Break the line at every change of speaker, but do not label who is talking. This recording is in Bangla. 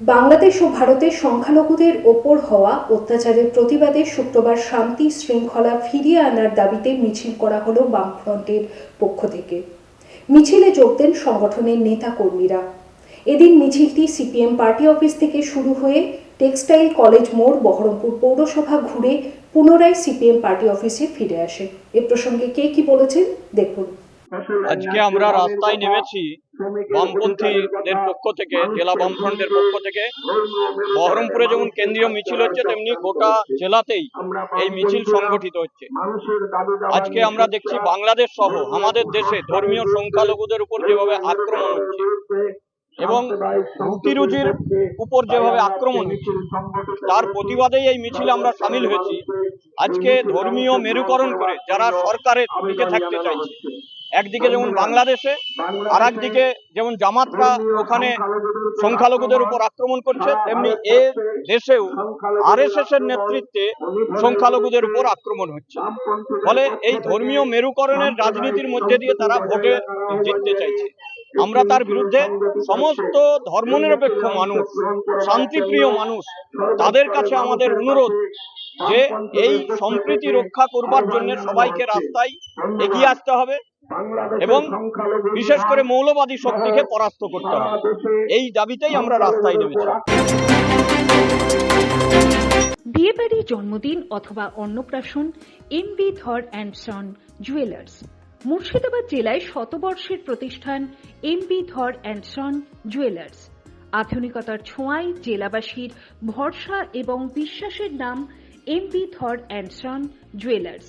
বাংলাদেশ ও ভারতের সংখ্যালঘুদের ওপর হওয়া অত্যাচারের প্রতিবাদে শুক্রবার শান্তি শৃঙ্খলা ফিরিয়ে আনার দাবিতে মিছিল করা হলো বামফ্রন্টের পক্ষ থেকে। মিছিলে যোগ দেন সংগঠনের নেতা কর্মীরা এদিন মিছিলটি সিপিএম পার্টি অফিস থেকে শুরু হয়ে টেক্সটাইল কলেজ মোড়, বহরমপুর পৌরসভা ঘুরে পুনরায় সিপিএম পার্টি অফিসে ফিরে আসে। এ প্রসঙ্গে কে কি বলেছেন দেখুন।
আজকে আমরা রাস্তায় নেমেছি বামপন্থীদের পক্ষ থেকে জেলা বামফ্রন্টের পক্ষ থেকে। বহরমপুরে যেমন কেন্দ্রীয় মিছিল হচ্ছে তেমনি গোটা জেলাতেই এই মিছিল সংগঠিত হচ্ছে। আজকে আমরা দেখছি বাংলাদেশ সহ আমাদের দেশে ধর্মীয় সংখ্যালঘুদের উপর যেভাবে আক্রমণ হচ্ছে এবং রুটি রুজির উপর যেভাবে আক্রমণ হচ্ছে তার প্রতিবাদেই এই মিছিলে আমরা সামিল হয়েছি। আজকে ধর্মীয় মেরুকরণ করে যারা সরকারের দিকে থাকতে চাইছে একদিকে যেমন বাংলাদেশে আর একদিকে যেমন জামাতরা ওখানে সংখ্যালঘুদের উপর আক্রমণ করছে তেমনি এ দেশেও আরএসএস এর নেতৃত্বে সংখ্যালঘুদের উপর আক্রমণ হচ্ছে। ফলে এই ধর্মীয় মেরুকরণের রাজনীতির মধ্যে দিয়ে তারা ভোটে জিততে চাইছে। আমরা তার বিরুদ্ধে সমস্ত ধর্মনিরপেক্ষ মানুষ শান্তিপ্রিয় মানুষ তাদের কাছে আমাদের অনুরোধ যে এই সম্প্রীতি রক্ষা করবার জন্য সবাইকে রাস্তায় এগিয়ে আসতে হবে। এবং বিশেষ করে মৌলবাদী শক্তিকে পরাস্ত করতে হবে। এই দাবিতেই আমরা রাস্তায় নেমেছি
বিয়েবাড়ি জন্মদিন অথবা অন্নপ্রাশন M B Dhar and son jewellers Murshidabad জেলায় শতবর্ষের প্রতিষ্ঠান M B Dhar and son jewellers আধুনিকতার ছোঁয়ায় জেলাবাসীর ভরসা এবং বিশ্বাসের নাম M B Dhar and son jewellers